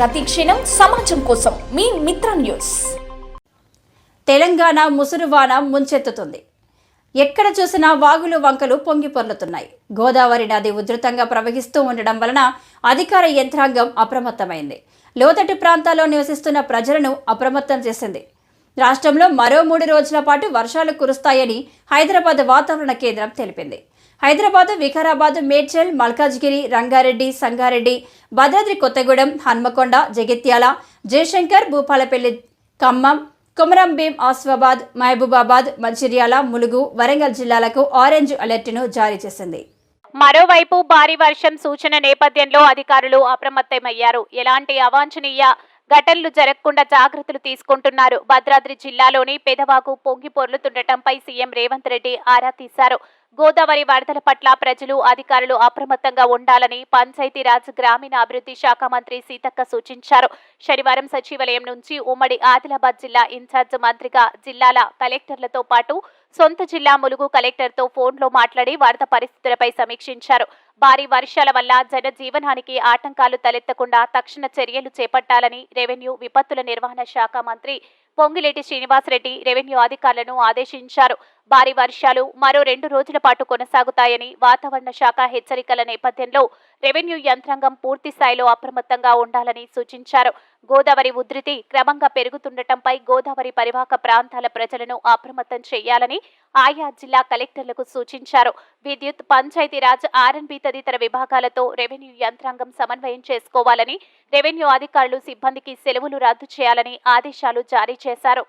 ప్రతి క్షణం సమాజం కోసం మీ మిత్ర న్యూస్. తెలంగాణ ముసురువాన ముంచెత్తుతుంది. ఎక్కడ చూసినా వాగులు వంకలు పొంగి పొర్లుతున్నాయి. గోదావరి నది ఉధృతంగా ప్రవహిస్తూ ఉండడం వలన అధికార యంత్రాంగం అప్రమత్తమైంది. లోతట్టు ప్రాంతాల్లో నివసిస్తున్న ప్రజలను అప్రమత్తం చేసింది. రాష్ట్రంలో మరో మూడు రోజుల పాటు వర్షాలు కురుస్తాయని హైదరాబాద్ వాతావరణ కేంద్రం తెలిపింది. హైదరాబాద్ వికారాబాద్ మేడ్చల్ మల్కాజ్గిరి రంగారెడ్డి సంగారెడ్డి భద్రాద్రి కొత్తగూడెం హన్మకొండ జగిత్యాల జయశంకర్ భూపాలపల్లి ఖమ్మం కొమరం భీం ఆసిఫాబాద్ మహబూబాబాద్ మంచిర్యాల ములుగు వరంగల్ జిల్లాలకు ఆరెంజ్ అలర్ట్ను జారీ చేసింది. మరోవైపు భారీ వర్షం సూచన నేపథ్యంలో అధికారులు అప్రమత్తమయ్యారు. ఎలాంటి అవాంఛనీయ ఘటనలు జరగకుండా జాగ్రత్తలు తీసుకుంటున్నారు. భద్రాద్రి జిల్లాలోని పెదవాకు పొంగి పొర్లుతుండటంపై సీఎం రేవంత్ రెడ్డి ఆరా తీశారు. గోదావరి వరదల పట్ల ప్రజలు అధికారులు అప్రమత్తంగా ఉండాలని పంచాయతీరాజ్ గ్రామీణ అభివృద్ధి శాఖ మంత్రి సీతక్క సూచించారు. శనివారం సచివాలయం నుంచి ఉమ్మడి ఆదిలాబాద్ జిల్లా ఇన్ఛార్జ్ మంత్రిగా జిల్లాల కలెక్టర్లతో పాటు సొంత జిల్లా ములుగు కలెక్టర్తో ఫోన్లో మాట్లాడి వరద పరిస్థితులపై సమీక్షించారు. భారీ వర్షాల వల్ల జనజీవనానికి ఆటంకాలు తలెత్తకుండా తక్షణ చర్యలు చేపట్టాలని రెవెన్యూ విపత్తుల నిర్వహణ శాఖ మంత్రి పొంగిలేటి శ్రీనివాసరెడ్డి రెవెన్యూ అధికారులను ఆదేశించారు. భారీ వర్షాలు మరో రెండు రోజుల పాటు కొనసాగుతాయని వాతావరణ శాఖ హెచ్చరికల నేపథ్యంలో రెవెన్యూ యంత్రాంగం పూర్తి స్థాయిలో అప్రమత్తంగా ఉండాలని సూచించారు. గోదావరి ఉధృతి క్రమంగా పెరుగుతుండటంపై గోదావరి పరివాహక ప్రాంతాల ప్రజలను అప్రమత్తం చేయాలని ఆయా జిల్లా కలెక్టర్లకు సూచించారు. విద్యుత్ పంచాయతీరాజ్ ఆర్ఎన్బి తదితర విభాగాలతో రెవెన్యూ యంత్రాంగం సమన్వయం చేసుకోవాలని రెవెన్యూ అధికారులు సిబ్బందికి సెలవులు రద్దు చేయాలని ఆదేశాలు జారీ చేశారు.